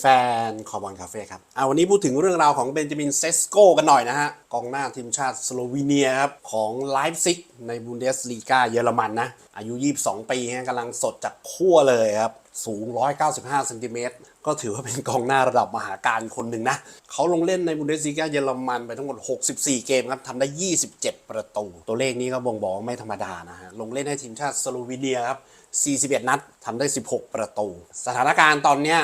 แฟนๆคอบอลคาเฟ่ครับเอาวันนี้พูดถึงเรื่องราวของเบนจามินเซสโกกันหน่อยนะฮะ กองหน้าทีมชาติสโลวีเนียครับ ของไลฟ์ซิกในบุนเดสลีกาเยอรมันนะ อายุ 22 ปีฮะกำลังสดจากขั้วเลยครับสูง 195เซนติเมตรก็ถือว่าเป็นกองหน้าระดับมหาการคนหนึ่งนะ เขาลงเล่นในบุนเดสลีกาเยอรมันไปทั้งหมด 64 เกมครับทำได้ 27 ประตู ตัวเลขนี้ก็บ่งบอกว่าไม่ธรรมดานะฮะ ลงเล่นให้ทีมชาติสโลวีเนียครับ 41 นัดทำได้ 16 ประตู สถานการณ์ตอนเนี้ย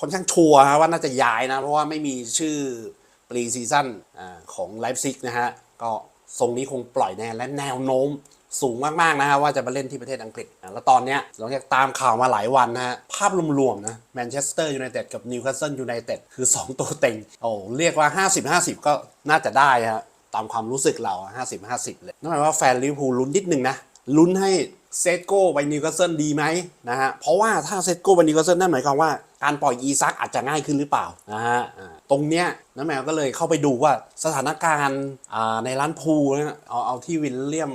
ค่อนข้างชัวร์ว่าน่าจะย้ายนะ เพราะว่าไม่มีชื่อปรีซีซั่นของไลฟ์ซิกนะฮะ ก็ทรงนี้คงปล่อยแน่และแนวโน้ม สูงมากๆนะฮะว่าจะมาเล่นที่ประเทศอังกฤษนะแล้วตอนเนี้ยหลังจากตามข่าวมาหลายวันนะฮะภาพรวมๆนะแมนเชสเตอร์ยูไนเต็ดกับนิวคาสเซิลยูไนเต็ดคือ 2 ตัวเต็งโอ้เรียกว่า 50-50 ก็น่าจะได้ฮะตามความรู้สึกเรา 50-50 เลยนั่นหมายว่าแฟนลิเวอร์พูลลุ้นนิดนึงนะลุ้นให้ เซตโก้ไปนิวคาสเซิลดีไหมนะฮะเพราะว่าถ้าเซตโก้ไปนิวคาสเซิลนั่นหมายความว่าการปล่อยอีซักอาจจะง่ายขึ้นหรือเปล่านะฮะตรงเนี้ยน้าแมวก็เลยเข้าไปดูว่าสถานการณ์ในร้านพูลนะเอาเอาที่วิลเลียม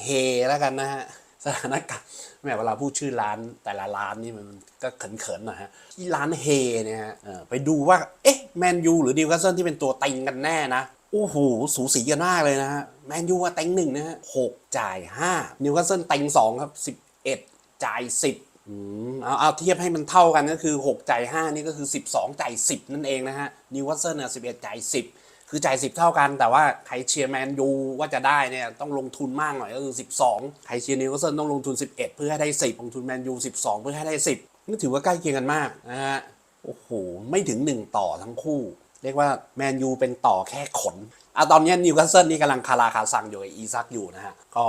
เฮแล้วกันนะฮะสถานการณ์แม่เวลาพูดชื่อร้านแต่ละร้านนี่มันก็เขินๆหนะฮะที่ร้านเฮเนี่ยฮะไปดูว่าเอ๊ะแมนยูหรือนิวคาสเซิลที่เป็นตัวเต็งกันแน่นะโอ้โห สูสีกันมากเลยนะฮะ แมนยูว่าเต็งหนึ่งนะฮะหกจ่ายห้านิวคาสเซิลเต็งสองครับสิบเอ็ดจ่ายสิบอืมเอาเอาเทียบให้มันเท่ากันก็คือ6จ่าย5นี่ก็คือ 12จ่าย10 นั่นเองนะฮะนิวคาสเซิลเนี่ย11จ่าย10 คือจ่าย10 เท่ากัน แต่ว่าใครเชียร์แมนยูว่าจะได้เนี่ยต้องลงทุนมากหน่อยก็คือ 12 ใครเชียร์นิวคาสเซิลต้องลงทุน 11 เพื่อให้ได้ 10 ลงทุนแมนยู 12 เพื่อให้ได้ 10นี่ถือว่าใกล้เคียงกันมากนะฮะโอ้โหไม่ถึง 1 ต่อทั้งคู่ เรียกว่าแมนยูเป็นต่อแค่ขนอะตอนนี้นิวคาสเซิลนี่กำลังคาราคาซังอยู่กับอีซักอยู่นะฮะ ก็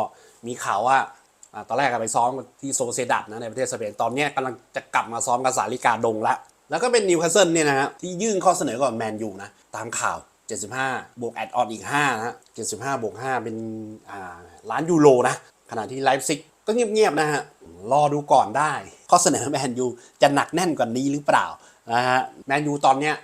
มีข่าวว่าอะตอนแรกก็ไปซ้อมที่โซเซดัดนะในประเทศสเปนตอนนี้กำลังจะกลับมาซ้อมกับสาลิกาดงละ แล้วก็เป็นนิวคาสเซิลเนี่ยนะฮะที่ยื่นข้อเสนอกับแมนยูนะตามข่าว 75 บวกแอดออนอีก5นะฮะ75 บวก 5 เป็นอ่าล้านยูโรนะขณะที่ไลฟ์ซิกก็เงียบๆนะฮะรอดูก่อนได้ ข้อเสนอแมนยูจะหนักแน่นกว่านี้หรือเปล่า นะฮะแมนยูตอนเนี้ย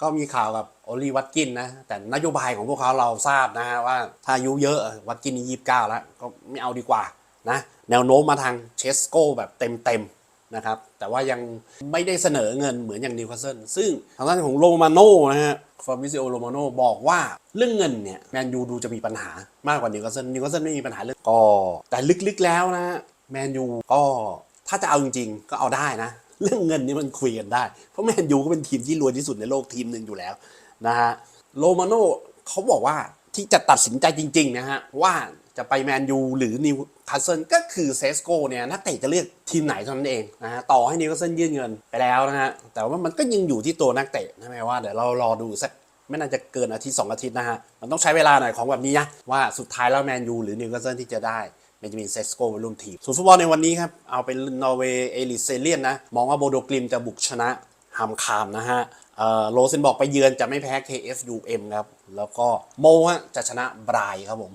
ก็มีข่าวกับโอลีวัตกินนะ แต่นโยบายของพวกเขาเราทราบนะฮะว่าถ้าอายุเยอะวัตกินนี่ยี่สิบเก้าแล้วก็ไม่เอาดีกว่านะแนวโน้มมาทางเชสโก้แบบเต็มๆนะครับแต่ว่ายังไม่ได้เสนอเงินเหมือนอย่างนิวคาสเซิลซึ่งทางด้านของโรมาโน่นะฮะฟาบิซิโอโรมาโน่บอกว่าเรื่องเงินเนี่ยแมนยูดูจะมีปัญหามากกว่านิวคาสเซิลนิวคาสเซิลไม่มีปัญหาเรื่องก็แต่ลึกๆแล้วนะแมนยูก็ถ้าจะเอาจริงๆก็เอาได้นะ เรื่องเงินนี่มันคุยกันได้ เพราะแมนยูก็เป็นทีมที่รวยที่สุดในโลกทีมหนึ่งอยู่แล้วนะฮะโรมาโน่เขาบอกว่าที่จะตัดสินใจจริงๆนะฮะว่าจะไปแมนยูหรือนิวคาสเซิลก็คือเซสโกเนี่ยนักเตะจะเลือกทีมไหนเท่านั้นเองนะฮะต่อให้นิวคาสเซิลยื่นเงินไปแล้วนะฮะแต่ว่ามันก็ยังอยู่ที่ตัวนักเตะนะแม่ว่าเดี๋ยวเรารอดูสักไม่น่าจะเกินอาทิตย์สองอาทิตย์นะฮะมันต้องใช้เวลาหน่อยของแบบนี้นะว่าสุดท้ายแล้วแมนยูหรือนิวคาสเซิลที่จะได้ เบนจามินเซสโกไปร่มทีมส่วนฟุตบอลในวันนี้ครับ เอาเป็นนอร์เวย์เอลิเซเลียนนะ มองว่าโบโดกลิมจะบุกชนะฮัมคามนะฮะโรเซนบอกไปเยือนจะไม่แพ้ KFUM ครับ แล้วก็โมฮะจะชนะบรายครับผม